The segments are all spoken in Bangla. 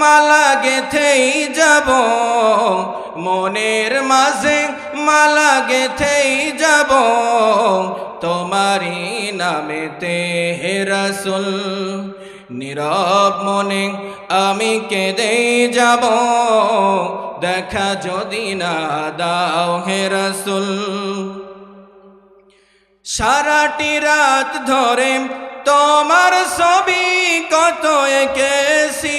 মালা গেথেই যাব। মনের মাঝে মালা গেথেই যাব। তোমারি নামেতে হে রাসুল, নীরব মনে আমি কেঁদে যাব। দেখা যদি না দাও হে রাসুল, সারাটি রাত ধরে তোমার ছবি কত এঁকেছি।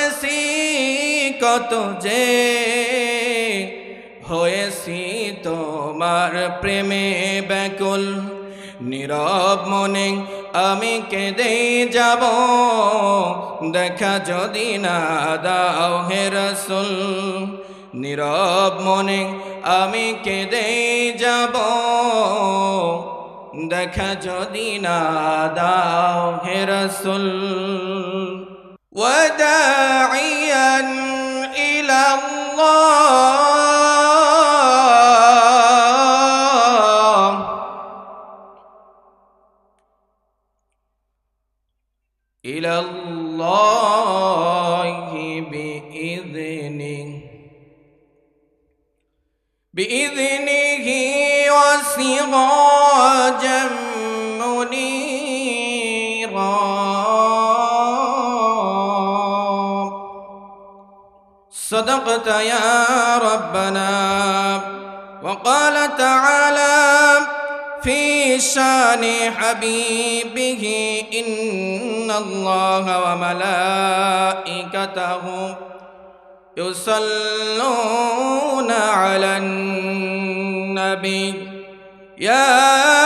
কত যে হয়েছি তোমার প্রেমে ব্যাকুল নীরব মনে আমি কেঁদে যাব দেখা যদি না দাও হে রসুল নীরব মনে আমি কেঁদে যাব দেখা যদি না দাও হে রসুল وداعيا إلى الله. إلى الله بإذنه. بإذنه وسراجا صدقت يا ربنا. وقال تعالى في شان حبيبه إن الله وملائكته يصلون على النبي. يا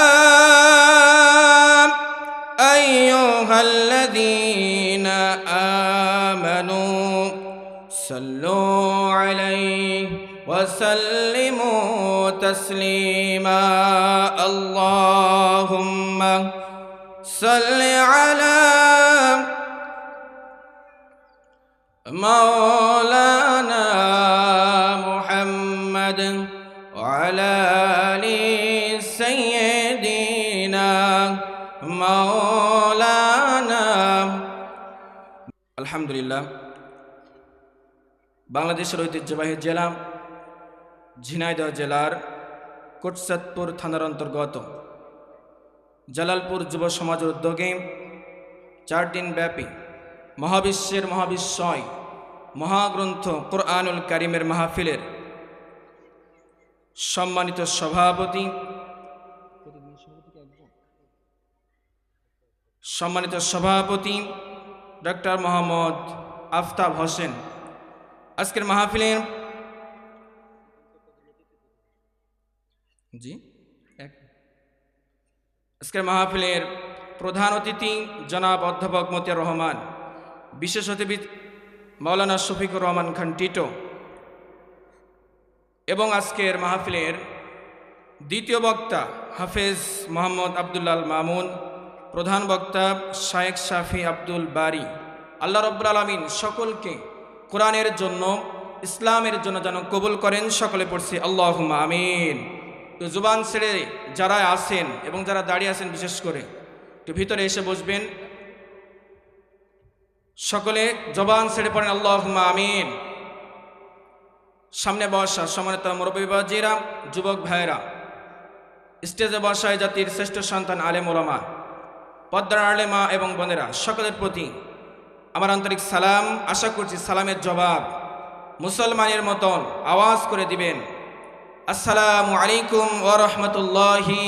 وسلموا تسليما اللهم صل على مولانا محمد وعلى آل سيدنا مولانا الحمد لله বাংলাদেশের ঐতিহ্যবাহী জেলা ঝিনাইদহ জেলার কোটসাদপুর থানার অন্তর্গত। জালালপুর যুব সমাজের উদ্যোগে চার দিন ব্যাপী মহাবিশ্বের মহাবিশ্বয় মহাগ্রন্থ কোরআনুল কারিমের মাহফিলের সম্মানিত সভাপতি সম্মানিত সভাপতি ডক্টর মোহাম্মদ আফতাব হোসেন। আজকের মাহফিলের জি। এক। আজকের মাহফিলের প্রধান অতিথি জনাব অধ্যাপক মতিয়ার রহমান, বিশেষ অতিথি মৌলানা শফিকুর রহমান খান টিটো এবং আজকের মাহফিলের দ্বিতীয় বক্তা হাফেজ মোহাম্মদ আবদুল্লাল মামুন, প্রধান বক্তা শায়েক শাফি আব্দুল বারি। আল্লাহ রব্বুল আলমিন সকলকে কোরআনের জন্য, ইসলামের জন্য যেন কবুল করেন, সকলে পড়ছি আল্লাহ আমিন। তো জুবান ছেড়ে যারা আছেন এবং যারা দাঁড়িয়ে আছেন বিশেষ করে, একটু ভিতরে এসে বসবেন। সকলে জবান ছেড়ে পড়েন আল্লাহ আমিন। সামনে বসা সমানতা মুরব্বীবাজিরা যুবক ভাইরা স্টেজে বসায় জাতির শ্রেষ্ঠ সন্তান আলেম ওলামা, পদ্মার আলেমা এবং বোনেরা, সকলের প্রতি আমার আন্তরিক সালাম। আশা করছি সালামের জবাব মুসলমানের মতন আওয়াজ করে দিবেন। আসসালামু আলাইকুম ওয়া রাহমাতুল্লাহি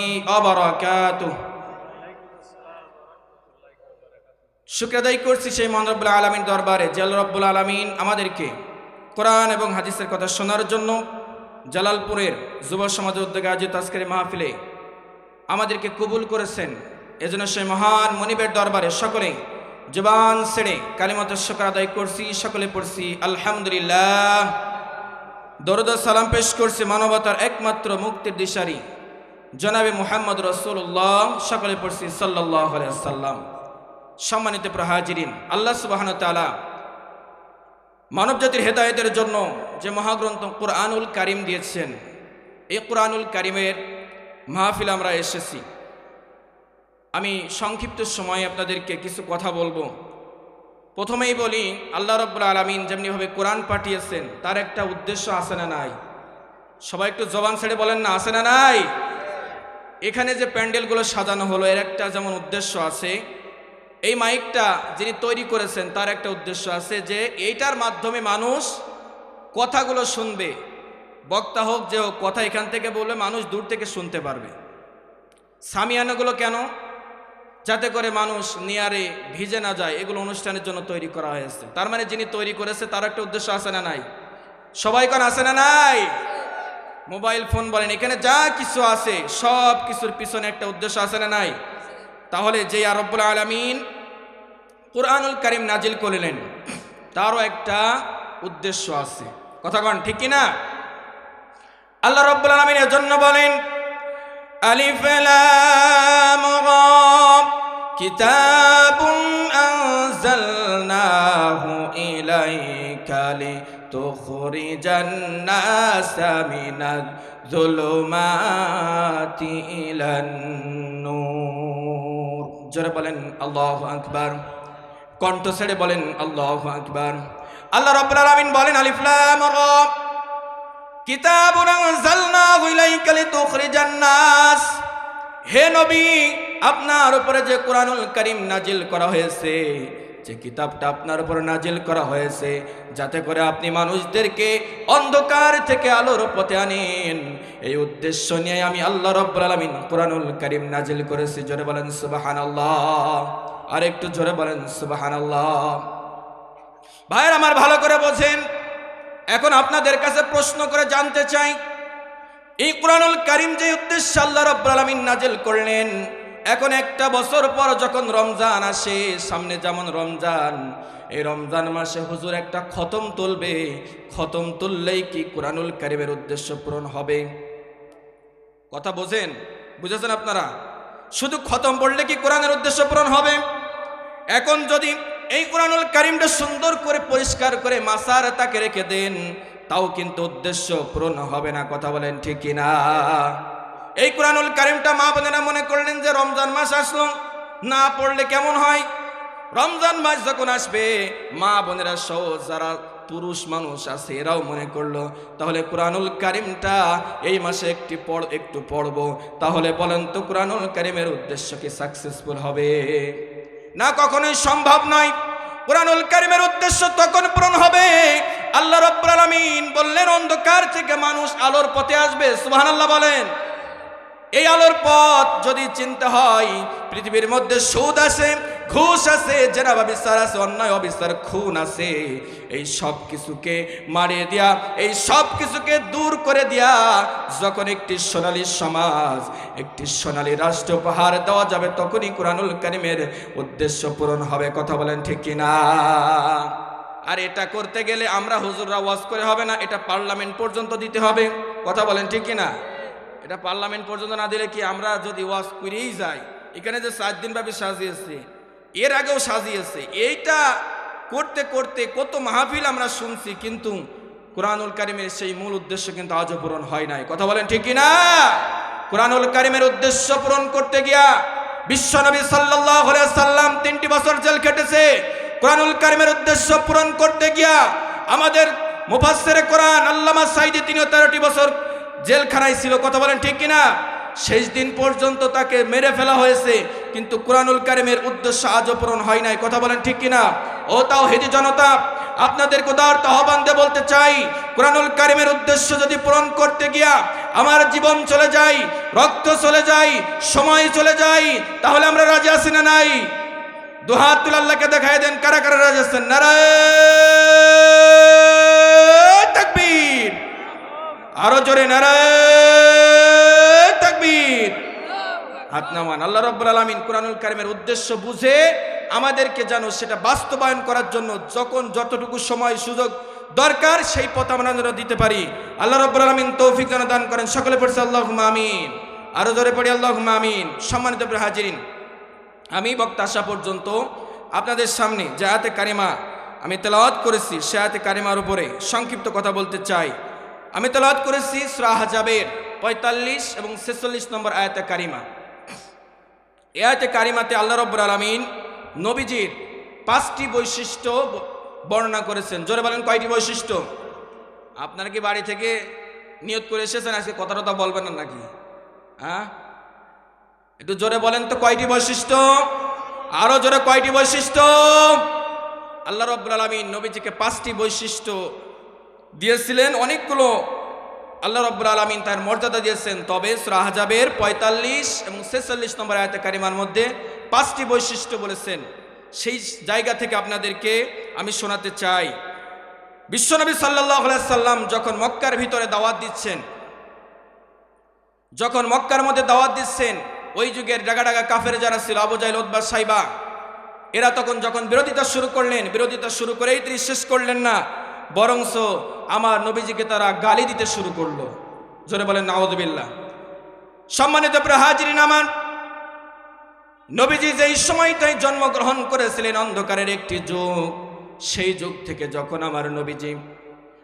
শুক্রাদায়ী করছি সেই মহান রব্বুল আলমিন দরবারে, জাল রব্বুল আলমিন আমাদেরকে কোরআন এবং হাদিসের কথা শোনার জন্য জালালপুরের যুব সমাজের উদ্যোগে আয়োজিত আজকের মাহফিলে আমাদেরকে কবুল করেছেন। এজন্য সেই মহান মনিবের দরবারে সকলে জবান ছেড়ে কালিমত শকর আদায় করছি, সকলে পড়ছি, আলহামদুলিল্লাহ। দরদ সালাম পেশ করছে মানবতার একমাত্র মুক্তির দিশারি। জনাবে মোহাম্মদ রসুল্লাহ সকলে পড়ছি সাল্লাহ সাল্লাম সম্মানিত প্রহাজিরিন, আল্লাহ সুবাহন তালা মানবজাতির হেদায়তের জন্য যে মহাগ্রন্থ কোরআনুল কারিম দিয়েছেন, এই কোরআনুল কারিমের মাহফিল আমরা এসেছি। আমি সংক্ষিপ্ত সময়ে আপনাদেরকে কিছু কথা বলব। প্রথমেই বলি, আল্লাহ রব্বুল আলমিন যেমনিভাবে কোরআন পাঠিয়েছেন, তার একটা উদ্দেশ্য আছে না নাই? সবাই একটু জবান ছেড়ে বলেন না, আছে না নাই? এখানে যে প্যান্ডেলগুলো সাজানো হলো, এর একটা যেমন উদ্দেশ্য আছে, এই মাইকটা যিনি তৈরি করেছেন, তার একটা উদ্দেশ্য আছে যে, এইটার মাধ্যমে মানুষ কথাগুলো শুনবে। বক্তা হোক, যে হোক, কথা এখান থেকে বললে মানুষ দূর থেকে শুনতে পারবে। সামিয়ানাগুলো কেন? যাতে করে মানুষ নিয়ারে ভিজে না যায়, এগুলো অনুষ্ঠানের জন্য তৈরি করা হয়েছে। তার মানে যিনি তৈরি করেছে, তার একটা উদ্দেশ্য আছে না নাই? সবাই কোন আছে না নাই? মোবাইল ফোন বলেন, এখানে যা কিছু আছে, সব কিছুর পিছনে একটা উদ্দেশ্য আছে না নাই? তাহলে যে আরব্বুল আলমিন কোরআনুল করিম নাজিল করলেন, তারও একটা উদ্দেশ্য আছে। কথা কন, ঠিক কিনা? আল্লাহ রব্বুল আলমিন এর জন্য বলেন, আলিফ কিতাবুন আনজালনাহু ইলাইকা লিতুখরিজান নাসা মিনাজ যুলুমাতি ইলান নূর। জোরে বলেন, আল্লাহু আকবার। কণ্ঠ ছেড়ে বলেন, আল্লাহু আকবার। আল্লাহ রাব্বুল আলামিন বলেন, আলিফ লাম রা। কিতাবুন আনজালনাহু ইলাইকা লিতুখরিজান নাস। হে নবী আপনার উপরে যে কোরআনুল করিম নাজিল করা হয়েছে, যে কিতাবটা আপনার উপর নাজিল করা হয়েছে, যাতে করে আপনি মানুষদেরকে অন্ধকার থেকে আলোর পথে আনেন। এই উদ্দেশ্য নিয়ে আমি আল্লাহ রব্বুল আলামিন কোরআনুল করিম নাজিল করেছি। জোরে বলেন, সুবহানাল্লাহ। আর একটু জোরে বলেন, সুবহানাল্লাহ। ভাইয়ের, আমার ভালো করে বোঝেন। এখন আপনাদের কাছে প্রশ্ন করে জানতে চাই, এই কোরআনুল করিম যে উদ্দেশ্য আল্লাহ রব্বুল আলামিন নাজিল করলেন এখন একটা বছর পর যখন রমজান আসে, সামনে যেমন রমজান, এই রমজান মাসে হুজুর একটা খতম তুলবে। খতম তুললেই কি কোরআনুল কারিমের উদ্দেশ্য পূরণ হবে? কথা বোঝেন? বুঝেছেন আপনারা? শুধু খতম পড়লে কি কোরআনের উদ্দেশ্য পূরণ হবে? এখন যদি এই কোরআনুল কারিমটা সুন্দর করে, পরিষ্কার করে মাসার তাকে রেখে দেন, তাও কিন্তু উদ্দেশ্য পূরণ হবে না। কথা বলেন ঠিক কিনা? এই কোরআনুল কারিমটা মা বোনেরা মনে করলেন যে রমজান মাস আসলো, না পড়লে কেমন হয়? রমজান মাস যখন আসবে, মা বোনেরা সহ যারা পুরুষ মানুষ আছে, এরাও মনে করল, তাহলে কোরআনুল কারিমটা এই মাসে একটি পড়, একটু পড়ব। তাহলে বলেন তো কোরআনুল কারিমের উদ্দেশ্য কি সাকসেসফুল হবে? না কখনোই সম্ভব নয়। কোরআনুল কারিমের উদ্দেশ্য তখন পূরণ হবে। আল্লাহ রব্বুল আলামিন বললেন, অন্ধকার থেকে মানুষ আলোর পথে আসবে। সুবহানাল্লাহ বলেন। এই আলোর পথ যদি চিন্তা হয়, পৃথিবীর মধ্যে সুদ আছে, ঘুষ আছে, জেনাবা বিস্তার আছে, অন্যায় অবিস্তার খুন আছে, এই সব কিছুকে মারিয়ে দিয়া, এই সব কিছুকে দূর করে দিয়া, যখন একটি সোনালী সমাজ, একটি সোনালী রাষ্ট্র উপহার দেওয়া যাবে, তখনই কোরআনুল কারিমের উদ্দেশ্য পূরণ হবে। কথা বলেন ঠিক কিনা আর এটা করতে গেলে আমরা হুজুররা ওয়াজ করে হবে না, এটা পার্লামেন্ট পর্যন্ত দিতে হবে। কথা বলেন ঠিক কিনা এটা পার্লামেন্ট পর্যন্ত না দিলে কি আমরা যদি ওয়াজ করেই যাই? এখানে যে সাত দিন ব্যাপী সাজিয়েছে, এর আগেও সাজিয়েছে। এইটা করতে করতে কত মাহফিল আমরা শুনছি, কিন্তু কোরআনুল কারিমের সেই মূল উদ্দেশ্য কিন্তু আজও পূরণ হয় নাই। কথা বলেন ঠিক কিনা? কোরআনুল কারিমের উদ্দেশ্য পূরণ করতে গিয়া বিশ্বনবী সাল্লাহ সাল্লাম তিনটি বছর জেল খেটেছে। কোরআনুল কারিমের উদ্দেশ্য পূরণ করতে গিয়া আমাদের মুফাসসিরে কোরআন আল্লামা সাইদি তিনিও তেরোটি বছর জেলখানায় ছিল, কথা বলেন ঠিক কিনা? শেষ দিন পর্যন্ত তাকে মেরে ফেলা হয়েছে, কিন্তু কোরআনুল কারিমের উদ্দেশ্য আজও পূরণ হয় নাই, কথা বলেন ঠিক কিনা? ও তাও হেদি জনতা, আপনাদের উদারত আহ্বান দিয়ে বলতে চাই, কোরআনুল কারিমের উদ্দেশ্য যদি পূরণ করতে গিয়া আমার জীবন চলে যায়, রক্ত চলে যায়, সময় চলে যায়, তাহলে আমরা রাজি আছি না নাই? দুহাত তুলে আল্লাহকে দেখাই দেন, কারা কারা রাজ আছেন? নারায় আরও জোরে নারায় তাকবীর। হাত আল্লাহ রব্বুল আলমিন কোরআনুল কারিমের উদ্দেশ্য বুঝে আমাদেরকে যেন সেটা বাস্তবায়ন করার জন্য যখন যতটুকু সময়, সুযোগ দরকার, সেই পথ আমরা যেন দিতে পারি। আল্লাহ রব্বুল আলমিন তৌফিক যেন দান করেন। সকলে পড়ছে আল্লাহ আমিন। আরও জোরে পড়ি আল্লাহ আমিন। সম্মানিত হাজিরিন, আমি বক্তা আসা পর্যন্ত আপনাদের সামনে যে আয়াতে কারিমা আমি তেলাওয়াত করেছি, সে আয়াতে কারিমার উপরে সংক্ষিপ্ত কথা বলতে চাই। আমি তেলাওয়াত করেছি সুরাহাজাবের পঁয়তাল্লিশ এবং ছেচল্লিশ নম্বর আয়াতে কারিমা। এ আয়াতে কারিমাতে আল্লাহ রব্বুর আলমিন নবীজির পাঁচটি বৈশিষ্ট্য বর্ণনা করেছেন। জোরে বলেন কয়টি বৈশিষ্ট্য? আপনারা কি বাড়ি থেকে নিয়ত করে এসেছেন? আজকে কথা টথা বলবেন না নাকি? হ্যাঁ? একটু জোরে বলেন তো কয়টি বৈশিষ্ট্য? আরও জোরে কয়টি বৈশিষ্ট্য? আল্লাহ রব্বুল আলমিন নবীজিকে পাঁচটি বৈশিষ্ট্য দিয়েছিলেন অনেকগুলো আল্লাহ রব্বুল আলমিন তার মর্যাদা দিয়েছেন। তবে সুরাহাজাবের পঁয়তাল্লিশ এবং ছেচল্লিশ নম্বর আয়তে কারিমার মধ্যে পাঁচটি বৈশিষ্ট্য বলেছেন। সেই জায়গা থেকে আপনাদেরকে আমি শোনাতে চাই। বিশ্বনবী সাল্লাহ সাল্লাম যখন মক্কার ভিতরে দাওয়াত দিচ্ছেন, যখন মক্কার মধ্যে দাওয়াত দিচ্ছেন, ওই যুগের ডাগা ডাগা কাফের যারা ছিল, আবু জাইল উদ্বা সাইবা, এরা তখন যখন বিরোধিতা শুরু করলেন, বিরোধিতা শুরু করেই তিনি শেষ করলেন না। বরংস আমার নবীজিকে তারা গালি দিতে শুরু করল। জোরে বলেন নাওদবিল্লা সম্মানিত প্রিয় হাজিরিন আমার, নবীজি যেই সময়টাই জন্মগ্রহণ করেছিলেন অন্ধকারের একটি যুগ, সেই যুগ থেকে যখন আমার নবীজি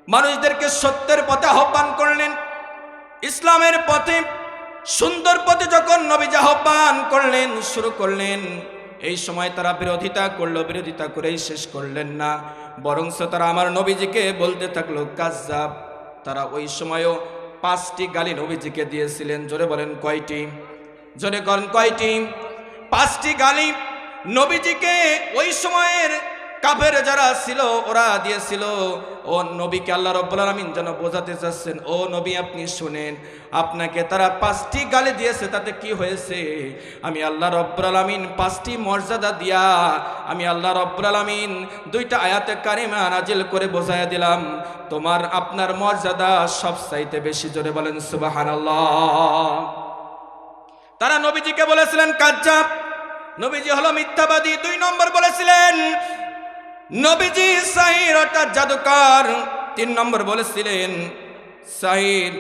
মানুষদেরকে সত্যের পথে আহ্বান করলেন, ইসলামের পথে, সুন্দর পথে যখন নবীজি আহ্বান করলেন, শুরু করলেন এই সময় তারা বিরোধিতা করল, বিরোধিতা করেই শেষ করলেন না। বরংস তারা আমার নবীজিকে বলতে থাকল কাজাব তারা ওই সময়ও পাঁচটি গালি নবীজিকে দিয়েছিলেন। জোরে বলেন, কয়টি? জোরে করেন, কয়টি? পাঁচটি গালি নবীজিকে ওই সময়ের কাফের যারা ছিল, ওরা দিয়েছিল, ও নবীকে আল্লাহ রব্বুল আলমিন যেন বোঝাতে চাচ্ছেন। ও নবী, আপনি শুনেন, আপনাকে তারা পাঁচটি গালি দিয়েছে, তাতে কি হয়েছে? আমি আল্লাহ রব্বুল আলমিন পাঁচটি মর্যাদা দিয়া, আমি আল্লাহ রব্বুল আলমিন দুইটা আয়াতে কারিমা নাজিল করে বোঝাইয়া দিলাম, তোমার, আপনার মর্যাদা সব চাইতে বেশি জোরে বলেন সুবাহান তারা নবীজিকে বলেছিলেন, কাজ্জাব। নবীজি হলো মিথ্যাবাদী, দুই নম্বর বলেছিলেন নবীজি সাহির অর্থাৎ জাদুকর। তিন নম্বর বলেছিলেন, সাহির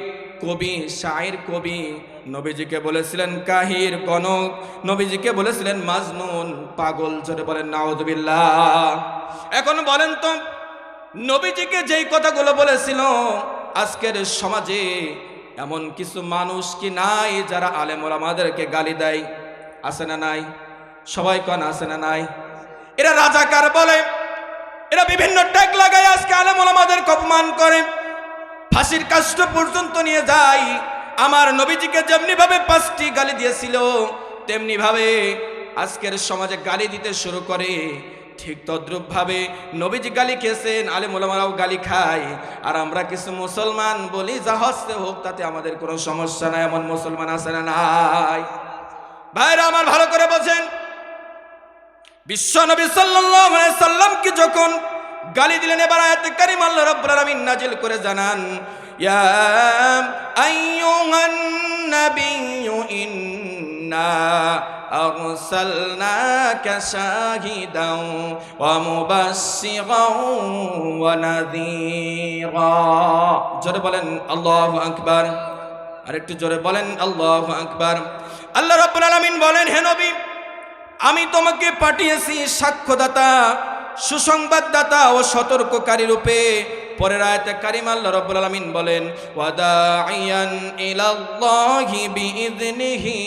কবি শাহির কবি। নবীজিকে বলেছিলেন, কাহির কনক। নবীজিকে বলেছিলেন, মাজনুন, পাগল, জোরে বলেন নাউদুবিল্লাহ এখন বলেন তো, নবীজিকে যেই কথাগুলো বলেছিল, আজকের সমাজে এমন কিছু মানুষ কি নাই যারা আলেমুল আমাদেরকে গালি দেয়? আছে না নাই? সবাই কন, আছে না নাই? এরা রাজাকার বলে। এরা বিভিন্ন ট্যাগ লাগায় আজকে আলেমুল আমাদেরকে অপমান করে। ফাঁসির কাষ্ট পর্যন্ত নিয়ে যায়। আমার নবীজিকে যেমনি ভাবে পাঁচটি গালি দিয়েছিল তেমনি ভাবে আজকের সমাজে গালি দিতে শুরু করে। ঠিক তদ্রুপ ভাবে নবীজি গালি খেয়েছেন আলে মোলামারাও গালি খায়। আর আমরা কিছু মুসলমান বলি, যা হস্তে হোক, তাতে আমাদের কোনো সমস্যা নাই, এমন মুসলমান আছে না নাই। ভাইরা, আমার ভালো করে বোঝেন। বিশ্ব নবী সাল্লাল্লাহু আলাইহি সাল্লামকে যখন গালি দিলেন, এবার আয়াতে কারিম আল্লাহ রাব্বুল আলামিন নাজিল করে জানান ইন্না জোরে বলেন, আল্লাহু আকবার। আরেকটু জোরে বলেন, আল্লাহু আকবার। আল্লাহ রাব্বুল বলেন, হে নবী আমি তোমাকে পাঠিয়েছি সাক্ষ্যদাতা, সুসংবাদদাতা ও সতর্ককারী রূপে। পরের আয়াতে কারিম আল্লাহ রাব্বুল আলামিন বলেন ওয়াদাইয়ান ইলাল্লাহি বিইذনিহি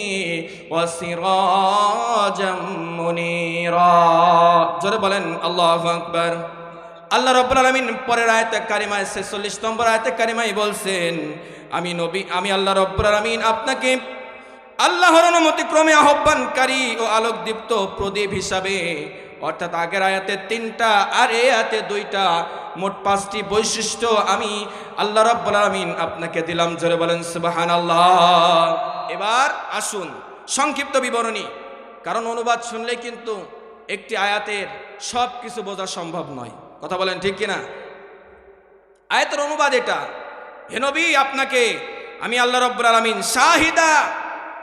ওয়া সিরাজাম মুনীরা। জোরে বলেন, আল্লাহু আকবার। আল্লাহ রাব্বুল আলামিন পরের আয়াতে কারিমায় 46 নম্বর আয়াতে কারিমায় বলছেন, আমি নবী, আমি আল্লাহ রাব্বুল আলামিন আপনাকে আল্লাহর অনুমতি ক্রমে আহ্বানকারী ও আলোকদীপ্ত প্রদীপ হিসাবে, অর্থাৎ আগের আয়াতে তিনটা আর এ আয়াতে দুইটা, মোট পাঁচটি বৈশিষ্ট্য আমি আল্লাহ আলামিন আপনাকে দিলাম। জোরে বলেন সুবাহান আল্লাহ এবার আসুন, সংক্ষিপ্ত বিবরণী। কারণ অনুবাদ শুনলে কিন্তু একটি আয়াতের সব কিছু বোঝা সম্ভব নয়। কথা বলেন ঠিক কিনা? আয়াতের অনুবাদ এটা। হেনবি আপনাকে আমি আল্লাহ রব্বুল আলমিন শাহিদা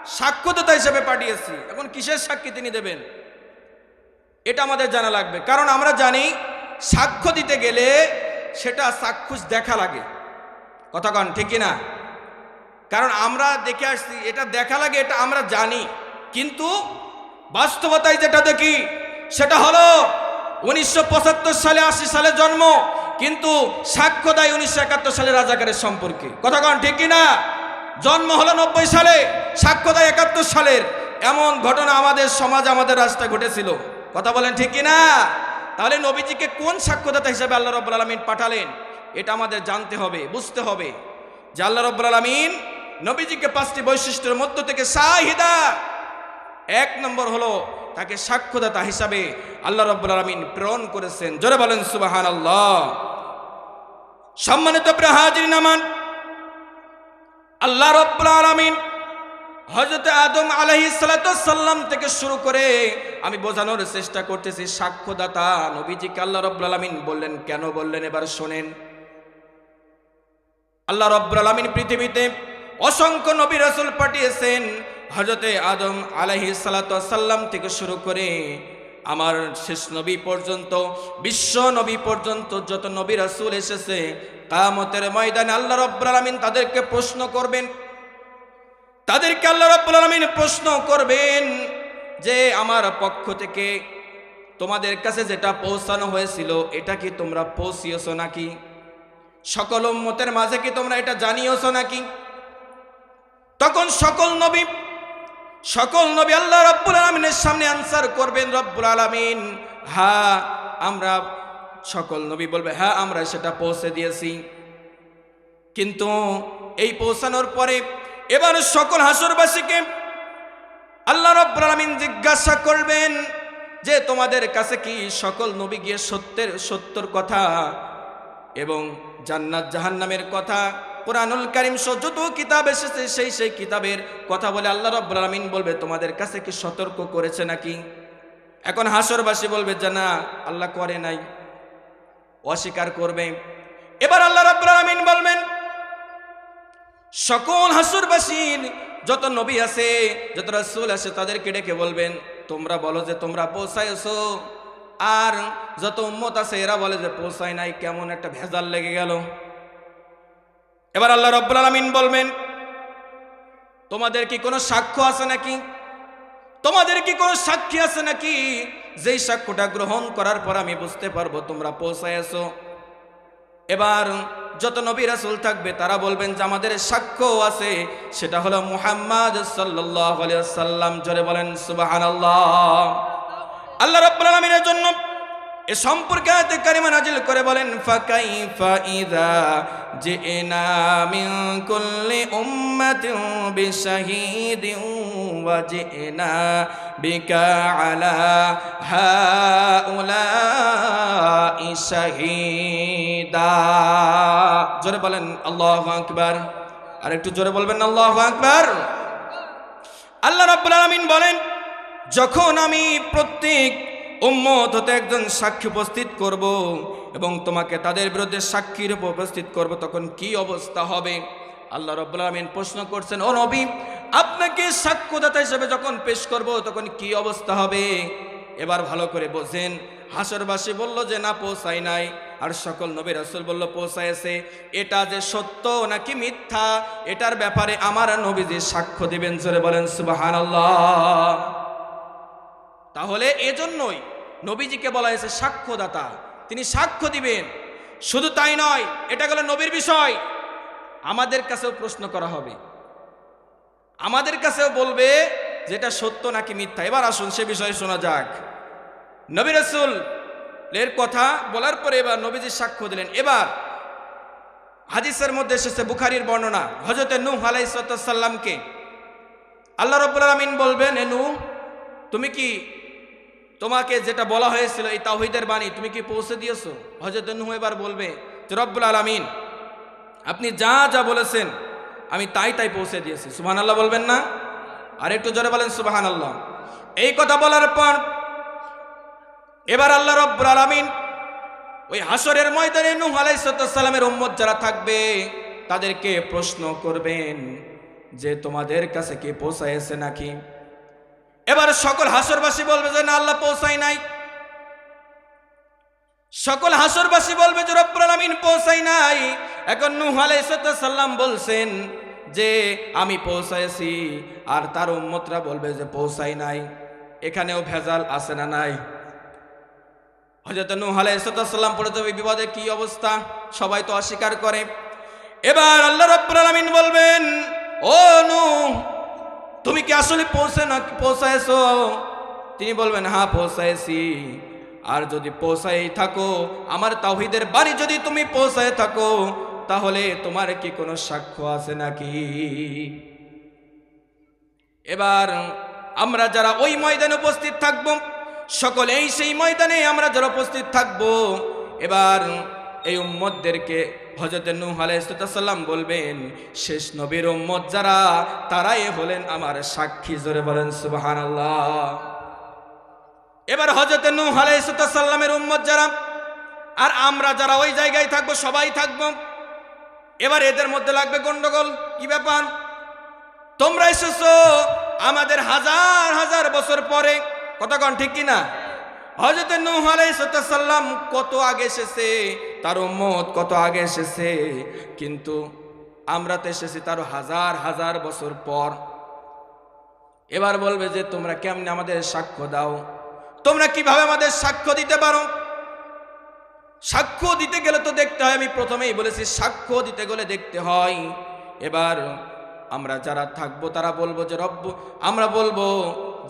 সাক্ষ্যদাতা হিসেবে পাঠিয়েছি। এখন কিসের সাক্ষী তিনি দেবেন? এটা আমাদের জানা লাগবে। কারণ আমরা জানি, সাক্ষ্য দিতে গেলে সেটা সাক্ষুষ দেখা লাগে। কথা কন, ঠিক কিনা? কারণ আমরা দেখে আসছি, এটা দেখা লাগে, এটা আমরা জানি। কিন্তু বাস্তবতায় যেটা দেখি, সেটা হলো উনিশশো পঁচাত্তর সালে, আশি সালে জন্ম, কিন্তু সাক্ষ্য দেয় উনিশশো একাত্তর সালে রাজাকারের সম্পর্কে। কথা কন, ঠিক কিনা? জন্ম হলো নব্বই সালে সাক্ষ্য দেয় একাত্তর সালের। এমন ঘটনা আমাদের সমাজ, আমাদের রাস্তায় ঘটেছিল। কথা বলেন ঠিক কিনা তাহলে নবীজিকে কোন সাক্ষ্যদাতা হিসাবে আল্লাহ রব্বুল আলমিন পাঠালেন? এটা আমাদের জানতে হবে, বুঝতে হবে। যে আল্লাহ রব্বুল আলমিন নবীজিকে পাঁচটি বৈশিষ্ট্যের মধ্য থেকে সাহিদা। এক নম্বর হলো তাকে সাক্ষ্যদাতা হিসাবে আল্লাহ রব্বুল আলমিন প্রেরণ করেছেন। জোরে বলেন সুবাহান আল্লাহ সম্মানিত প্রাহাজির নামান আল্লাহ রব্বুল আলমিন হজরত আদম আলহি সাল্লাম থেকে শুরু করে আমি বোঝানোর চেষ্টা করতেছি, সাক্ষ্যদাতা নবীজিকে আল্লাহ রব্বুল আলমিন বললেন, কেন বললেন এবার শোনেন। আল্লাহ রব্বুল আলমিন পৃথিবীতে অসংখ্য নবী রসুল পাঠিয়েছেন হজরতে আদম আলহি সাল্লাম থেকে শুরু করে আমার শেষ নবী পর্যন্ত, বিশ্ব নবী পর্যন্ত যত নবী রাসুল এসেছে কামতের ময়দানে আল্লাহ রব্বুল আলমিন তাদেরকে প্রশ্ন করবেন। তাদেরকে আল্লাহ রব্বুল আলমিন প্রশ্ন করবেন যে, আমার পক্ষ থেকে তোমাদের কাছে যেটা পৌঁছানো হয়েছিল, এটা কি তোমরা পৌঁছিয়েছ নাকি? সকল মতের মাঝে কি তোমরা এটা জানিয়েছ নাকি? তখন সকল নবী সকল নবী আল্লাহ রব্বুল আলমিনের সামনে আনসার করবেন রব্বুল আলমিন। হ্যাঁ আমরা সকল নবী বলবে হ্যাঁ আমরা সেটা পৌঁছে দিয়েছি। কিন্তু এই পৌঁছানোর পরে এবার সকল হাসুরবাসীকে আল্লাহ রব্বুল আলমিন জিজ্ঞাসা করবেন যে, তোমাদের কাছে কি সকল নবী গিয়ে সত্যের, সত্যর কথা এবং জান্নাত জাহান্নামের কথা কোরআনুল কারিম যত কিতাব এসেছে, সেই সেই কিতাবের কথা বলে আল্লাহ রব্বুল আলমিন বলবে, তোমাদের কাছে কি সতর্ক করেছে নাকি? এখন হাসরবাসী বলবে, যে না, আল্লাহ করে নাই অস্বীকার করবে। এবার আল্লাহ রব্বুল আলমিন বলবেন, সকল হাসুরবাসীর যত নবী আছে, যত রাসূল আছে, তাদেরকে ডেকে বলবেন, তোমরা বলো যে তোমরা পৌঁছাইছো। আর যত উম্মত আছে, এরা বলে যে, পৌঁছায় নাই। কেমন একটা ভেজাল লেগে গেল। এবার আল্লাহ রব্বুল আলমিন বলবেন, তোমাদের কি কোনো সাক্ষ্য আছে নাকি? তোমাদের কি কোনো সাক্ষী আছে নাকি? যেই সাক্ষ্যটা গ্রহণ করার পর আমি বুঝতে পারব তোমরা পৌঁছাইছো এবার যত নবী রাসুল থাকবে, তারা বলবেন যে, আমাদের সাক্ষ্য আছে, সেটা হলো মুহাম্মদ সাল্লাহ সাল্লাম জোরে বলেন সুবাহ আল্লাহ আল্লাহ রাব্বুল আলামিনের জন্য এ সম্পর্কে আয়াতে কারিমা নাজিল করে বলেন, ফাকাইফা ইযা জিনা মিন কুল্লি উম্মাতিন বিশাহিদিন ওয়া জিনা বিকা আলা হাউলাই শাহিদা। জোরে বলেন, আল্লাহু আকবার। আর একটু জোরে বলবেন, আল্লাহু আকবার। আল্লাহ রাব্বুল আলামিন বলেন, যখন আমি প্রত্যেক উম্মত হতে একজন সাক্ষী উপস্থিত করব এবং তোমাকে তাদের বিরুদ্ধে সাক্ষীর উপস্থিত করব, তখন কি অবস্থা হবে? আল্লাহ রব্বুল আলমিন প্রশ্ন করছেন, ও নবী, আপনাকে সাক্ষ্যদাতা হিসেবে যখন পেশ করব, তখন কি অবস্থা হবে? এবার ভালো করে বোঝেন। হাসরবাসী বলল যে, না পৌঁছাই নাই। আর সকল নবী রাসুল বলল পৌঁছাইছে এটা যে সত্য নাকি মিথ্যা, এটার ব্যাপারে আমার নবী যে সাক্ষ্য দিবেন। জোরে বলেন সুবাহান তাহলে এজন্যই নবীজিকে বলা হয়েছে সাক্ষ্যদাতা। তিনি সাক্ষ্য দিবেন। শুধু তাই নয়, এটা গেল নবীর বিষয়। আমাদের কাছেও প্রশ্ন করা হবে। আমাদের কাছেও বলবে যেটা সত্য নাকি মিথ্যা। এবার আসুন, সে বিষয়ে শোনা যাক। নবী রসুল এর কথা বলার পরে এবার নবীজি সাক্ষ্য দিলেন। এবার হাদিসের মধ্যে এসেছে বুখারির বর্ণনা। হজরতে নূহ আলাইসাল্লামকে আল্লাহ রব্বুল আলমিন বলবেন এ নূহ, তুমি কি তোমাকে যেটা বলা হয়েছিল, এই তাহিদের বাণী, তুমি কি পৌঁছে দিয়েছ? হজরত নূহ এবার বলবে রব্বুল আলমিন, আপনি যা যা বলেছেন, আমি তাই তাই পৌঁছে দিয়েছি। সুবহান আল্লাহ বলবেন না? আর একটু জোরে বলেন সুবাহান আল্লাহ এই কথা বলার পর, এবার আল্লাহ রব্বুল আলামিন ওই হাসরের ময়দানে নূহ আলাইহিস সালামের উম্মত যারা থাকবে, তাদেরকে প্রশ্ন করবেন যে, তোমাদের কাছে কি পৌঁছায়ছে নাকি? এবার সকল হাসরবাসী বলবে যে না, আল্লাহ পৌঁছায় নাই। সকল হাসরবাসী বলবে যে রব্বুল আলামিন পৌঁছাই নাই। এখন নূহ আলাইহিস সালাম বলছেন যে, আমি পৌঁছাইছি। আর তার উম্মতরা বলবে যে পৌঁছাই নাই। এখানেও ভেজাল আছে না নাই। হজরত নূহ আলাইহিসসালাম পড়ে যাবে বিপদে কি অবস্থা? সবাই তো অস্বীকার করে। এবার আল্লাহ রাব্বুল আলামিন বলবেন, ও নূহ তুমি কি আসলে পৌঁছে না পৌঁছায়ছো? তিনি বলবেন হ্যাঁ পৌঁছাইছি আর যদি পৌঁছাই থাকো, আমার তাওহীদের বাড়ি যদি তুমি পৌঁছায় থাকো, তাহলে তোমার কি কোনো সাক্ষ্য আছে নাকি? এবার আমরা যারা ওই ময়দানে উপস্থিত থাকব সকলেই সেই ময়দানে আমরা যারা উপস্থিত থাকব, এবার এই উম্মতদেরকে হজরত নূহ আলাইহিসসালাম বলবেন, শেষ নবীর উম্মত যারা, তারাই হলেন আমার সাক্ষী। জোরে বলেন, সুবহানাল্লাহ। এবার হজরত নূহ আলাইহিসসালামের উম্মত যারা, আর আমরা যারা ওই জায়গায় থাকব, সবাই থাকব, এবার এদের মধ্যে লাগবে গন্ডগোল। কি ব্যাপার? তোমরা এসেছ আমাদের হাজার হাজার বছর পরে। কতক্ষণ ঠিক কিনা? হজরত নূহ আলাইহিসসালাম কত আগে এসেছে? তার উম্মত কত আগে এসেছে? কিন্তু আমরা তো এসেছি তার হাজার হাজার বছর পর। এবার বলবে যে, তোমরা কেমনে আমাদের সাক্ষ্য দাও? তোমরা কীভাবে আমাদের সাক্ষ্য দিতে পারো? সাক্ষ্য দিতে গেলে তো দেখতে হয়, আমি প্রথমেই বলেছি, সাক্ষ্য দিতে গেলে দেখতে হয়। এবার আমরা যারা থাকব তারা বলব যে, রব্ব, আমরা বলব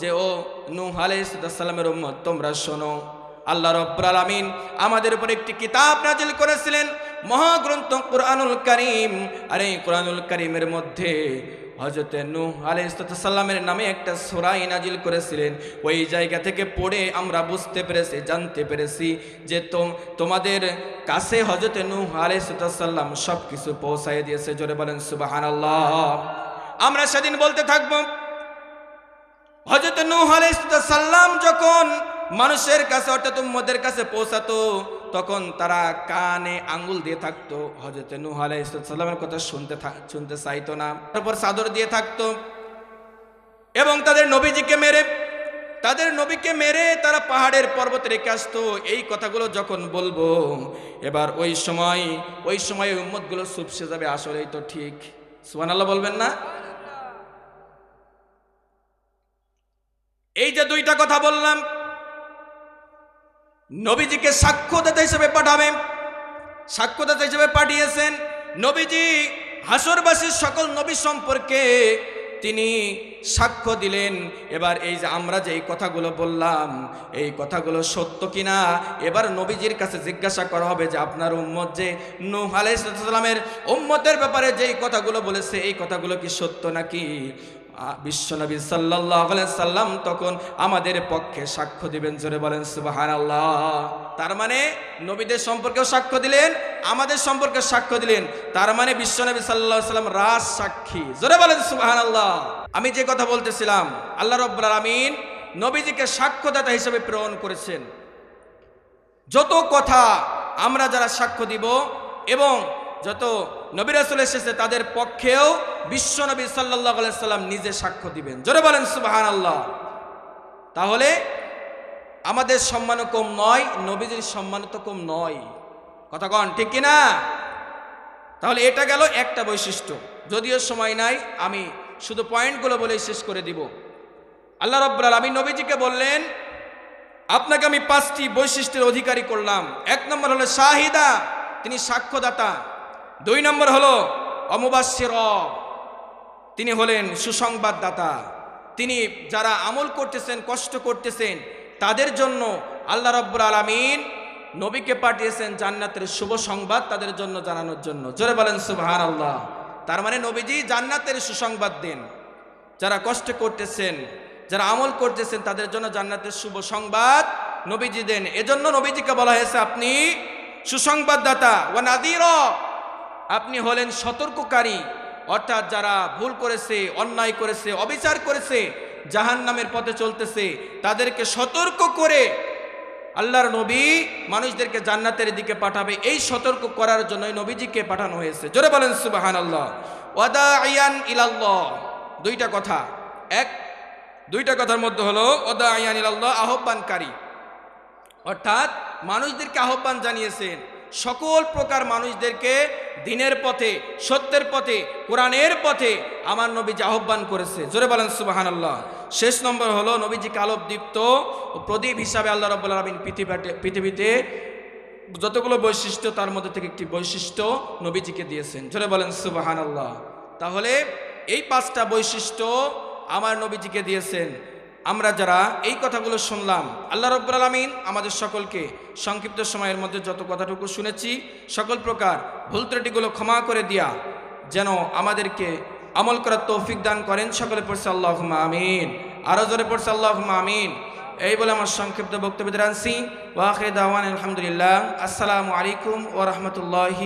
যে ও নূহ আলাইহিসসালামের উম্মত, তোমরা শোনো। আল্লাহ রব্বুল আলামিন আমাদের উপর একটি কিতাব নাজিল করেছিলেন, মহাগ্রন্থ কোরআনুল করিম। আর এই কোরআনুল করিমের মধ্যে হজরতে নূহ আলাইহিসসালামের নামে একটা সোরাই নাজিল করেছিলেন। ওই জায়গা থেকে পড়ে আমরা বুঝতে পেরেছি, জানতে পেরেছি যে তোমাদের কাছে হজরতে নূহ আলাইহিসসালাম সব কিছু পৌঁছায় দিয়েছে। জোরে বলেন সুবহানাল্লাহ। আমরা সেদিন বলতে থাকব হজরত নূহ আলাইহিসসালাম যখন মানুষের কাছে, অর্থাৎ উম্মদের কাছে পৌঁছাতো, তখন তারা কানে আঙ্গুল দিয়ে থাকতো। হজরত নূহ আলাইহিসসালামের কথা শুনতে শুনতে চাইতো না। তারপর চাদর দিয়ে থাকতো। এবং তাদের নবীজিকে মেরে, তাদের নবীকে মেরে তারা পাহাড়ের পর্বত রেখে আসতো। এই কথাগুলো যখন বলব, এবার ওই সময় ওই সময় উম্মতগুলো সুপসে যাবে। আসলেই তো ঠিক। সুবহানাল্লাহ বলবেন না? এই যে দুইটা কথা বললাম, নবীজিকে সাক্ষ্যদাতা হিসেবে পাঠাবেন সাক্ষ্যদাতা হিসেবে পাঠিয়েছেন নবীজি, হাসরবাসীর সকল নবী সম্পর্কে তিনি সাক্ষ্য দিলেন। এবার এই যে আমরা যে এই কথাগুলো বললাম, এই কথাগুলো সত্য কিনা, এবার নবীজির কাছে জিজ্ঞাসা করা হবে যে আপনার উম্মত যে নূহ আলাইসালামের উম্মতের ব্যাপারে যেই কথাগুলো বলেছে, এই কথাগুলো কি সত্য নাকি? বিশ্বনবী সাল্লাহ সাল্লাম তখন আমাদের পক্ষে সাক্ষ্য দিবেন, জোরে বলেন সুবাহান আল্লাহ তার মানে নবীদের সম্পর্কেও সাক্ষ্য দিলেন, আমাদের সম্পর্কে সাক্ষ্য দিলেন। তার মানে বিশ্বনবী সাল্লাহ সাল্লাম রাজ সাক্ষী। জোরে বলেন সুবাহান আল্লাহ আমি যে কথা বলতেছিলাম, আল্লাহ রব্বুল আলমিন নবীজিকে সাক্ষ্যদাতা হিসেবে প্রেরণ করেছেন। যত কথা আমরা যারা সাক্ষ্য দিব এবং যত নবী রাসূল এসেছে, তাদের পক্ষেও বিশ্ব নবী সাল্লাহ সাল্লাম নিজে সাক্ষ্য দিবেন। জোরে বলেন সুবাহান আল্লাহ তাহলে আমাদের সম্মানও কম নয়, নবীজির সম্মানও তো কম নয়। কথা কন, ঠিক কিনা? তাহলে এটা গেল একটা বৈশিষ্ট্য। যদিও সময় নাই, আমি শুধু পয়েন্টগুলো বলে শেষ করে দিব। আল্লাহ রব্বুল আমি নবীজিকে বললেন, আপনাকে আমি পাঁচটি বৈশিষ্ট্যের অধিকারী করলাম। এক নম্বর হলো শাহিদা, তিনি সাক্ষ্যদাতা। দুই নম্বর হলো অমুবাস্যের তিনি হলেন সুসংবাদদাতা। তিনি যারা আমল করতেছেন, কষ্ট করতেছেন, তাদের জন্য আল্লাহ রব্বুল আলমিন নবীকে পাঠিয়েছেন জান্নাতের শুভ সংবাদ তাদের জন্য জানানোর জন্য। জোরে বলেন সুবহান আল্লাহ তার মানে নবীজি জান্নাতের সুসংবাদ দেন। যারা কষ্ট করতেছেন, যারা আমল করতেছেন, তাদের জন্য জান্নাতের শুভ সংবাদ নবীজি দেন। এজন্য নবীজিকে বলা হয়েছে, আপনি সুসংবাদদাতা। ও নাদির। আপনি হলেন সতর্ককারী, অর্থাৎ যারা ভুল করেছে, অন্যায় করেছে, অবিচার করেছে জাহান নামের পথে চলতেছে, তাদেরকে সতর্ক করে আল্লাহর নবী মানুষদেরকে জান্নাতের দিকে পাঠাবে। এই সতর্ক করার জন্যই নবীজিকে পাঠানো হয়েছে। জোরে বলেন সুবাহান আল্লাহ ওয়াদা আয়ান ইলাল্লাহ। দুইটা কথা। এক, দুইটা কথার মধ্যে হলো ওদা আয়ান ইলাল্লাহ, আহ্বানকারী। অর্থাৎ মানুষদেরকে আহ্বান জানিয়েছেন। সকল প্রকার মানুষদেরকে দিনের পথে, সত্যের পথে, কোরআনের পথে আমার নবীজি আহ্বান করেছে। জোরে বলেন সুবাহান আল্লাহ শেষ নম্বর হলো নবীজিকে আলোকদীপ্ত ও প্রদীপ হিসাবে আল্লাহ রব্বুল আলমিন পৃথিবীতে পৃথিবীতে যতগুলো বৈশিষ্ট্য, তার মধ্যে থেকে একটি বৈশিষ্ট্য নবীজিকে দিয়েছেন। জোরে বলেন সুবাহান আল্লাহ তাহলে এই পাঁচটা বৈশিষ্ট্য আমার নবীজিকে দিয়েছেন। আমরা যারা এই কথাগুলো শুনলাম, আল্লাহ রব্বুল আলমিন আমাদের সকলকে সংক্ষিপ্ত সময়ের মধ্যে যত কথাটুকু শুনেছি, সকল প্রকার ভুল ত্রুটিগুলো ক্ষমা করে দিয়া যেন আমাদেরকে আমল করার তৌফিক দান করেন। সকলে পড়ছে আল্লাহ আমিন আরও জোরে পড়ছে আল্লাহ আমিন। এই বলে আমার সংক্ষিপ্ত বক্তব্য রানছি ওয়াখির দাওয়ান, আলহামদুলিল্লাহ। আসসালামু আলাইকুম ও রহমতুল্লাহি